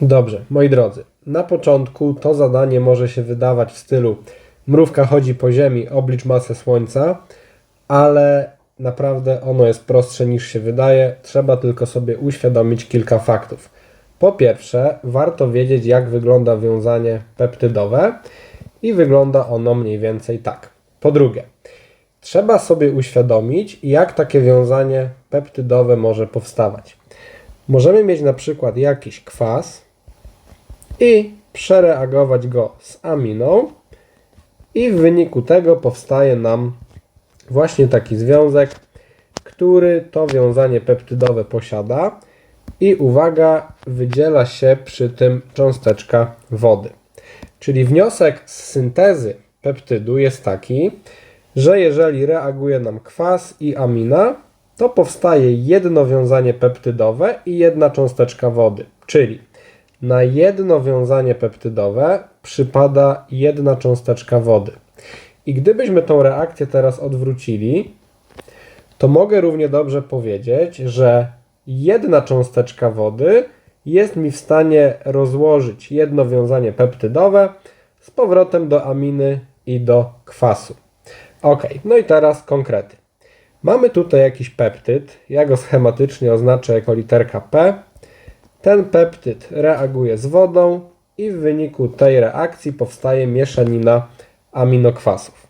Dobrze, moi drodzy, na początku to zadanie może się wydawać w stylu mrówka chodzi po ziemi, oblicz masę Słońca, ale naprawdę ono jest prostsze niż się wydaje. Trzeba tylko sobie uświadomić kilka faktów. Po pierwsze, warto wiedzieć, jak wygląda wiązanie peptydowe i wygląda ono mniej więcej tak. Po drugie, trzeba sobie uświadomić, jak takie wiązanie peptydowe może powstawać. Możemy mieć na przykład jakiś kwas i przereagować go z aminą i w wyniku tego powstaje nam właśnie taki związek, który to wiązanie peptydowe posiada i uwaga, wydziela się przy tym cząsteczka wody. Czyli wniosek z syntezy peptydu jest taki, że jeżeli reaguje nam kwas i amina, to powstaje jedno wiązanie peptydowe i jedna cząsteczka wody. Czyli na jedno wiązanie peptydowe przypada jedna cząsteczka wody. I gdybyśmy tą reakcję teraz odwrócili, to mogę równie dobrze powiedzieć, że jedna cząsteczka wody jest mi w stanie rozłożyć jedno wiązanie peptydowe z powrotem do aminy i do kwasu. Ok, no i teraz konkrety. Mamy tutaj jakiś peptyd. Ja go schematycznie oznaczę jako literka P. Ten peptyd reaguje z wodą i w wyniku tej reakcji powstaje mieszanina aminokwasów.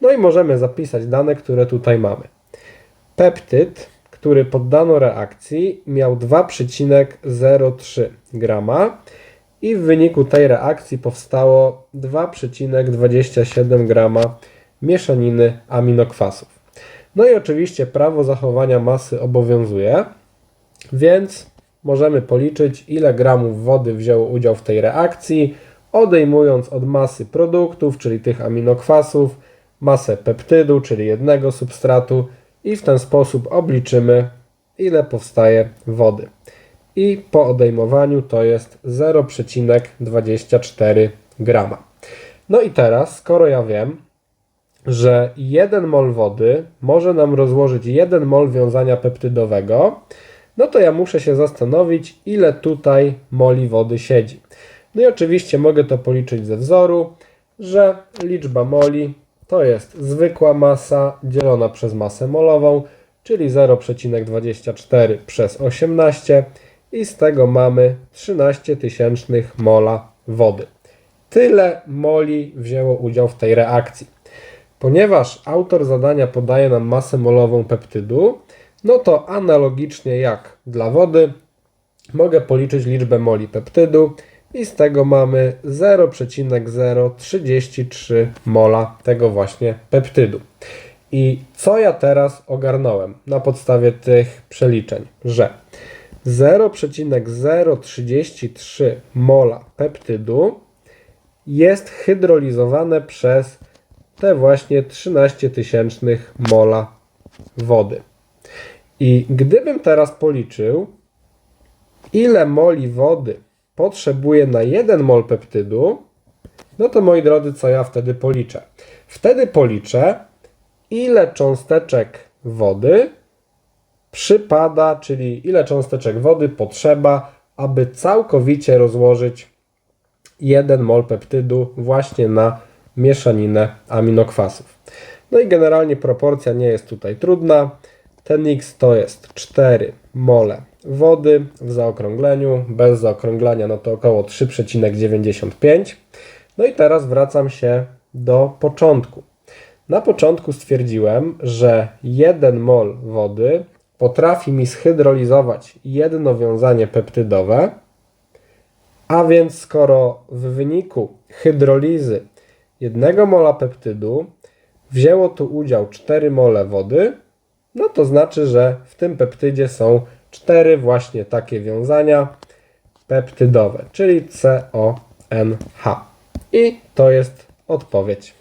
No i możemy zapisać dane, które tutaj mamy. Peptyd, który poddano reakcji, miał 2,03 grama i w wyniku tej reakcji powstało 2,27 grama mieszaniny aminokwasów. No i oczywiście prawo zachowania masy obowiązuje, więc możemy policzyć, ile gramów wody wzięło udział w tej reakcji, odejmując od masy produktów, czyli tych aminokwasów, masę peptydu, czyli jednego substratu i w ten sposób obliczymy, ile powstaje wody. I po odejmowaniu to jest 0,24 grama. No i teraz, skoro ja wiem, że 1 mol wody może nam rozłożyć 1 mol wiązania peptydowego, no to ja muszę się zastanowić, ile tutaj moli wody siedzi. No i oczywiście mogę to policzyć ze wzoru, że liczba moli to jest zwykła masa dzielona przez masę molową, czyli 0,24 przez 18 i z tego mamy 13 tysięcznych mola wody. Tyle moli wzięło udział w tej reakcji. Ponieważ autor zadania podaje nam masę molową peptydu, no to analogicznie jak dla wody mogę policzyć liczbę moli peptydu i z tego mamy 0,033 mola tego właśnie peptydu. I co ja teraz ogarnąłem na podstawie tych przeliczeń? Że 0,033 mola peptydu jest hydrolizowane przez te właśnie 13 tysięcznych mola wody. I gdybym teraz policzył, ile moli wody potrzebuję na 1 mol peptydu, no to moi drodzy, co ja wtedy policzę? Wtedy policzę, ile cząsteczek wody przypada, czyli ile cząsteczek wody potrzeba, aby całkowicie rozłożyć 1 mol peptydu właśnie na mieszaninę aminokwasów. No i generalnie proporcja nie jest tutaj trudna. Ten x to jest 4 mole wody w zaokrągleniu, bez zaokrąglania no to około 3,95. No i teraz wracam się do początku. Na początku stwierdziłem, że 1 mol wody potrafi mi zhydrolizować jedno wiązanie peptydowe, a więc skoro w wyniku hydrolizy jednego mola peptydu wzięło tu udział 4 mole wody, no to znaczy, że w tym peptydzie są cztery właśnie takie wiązania peptydowe, czyli CONH. I to jest odpowiedź.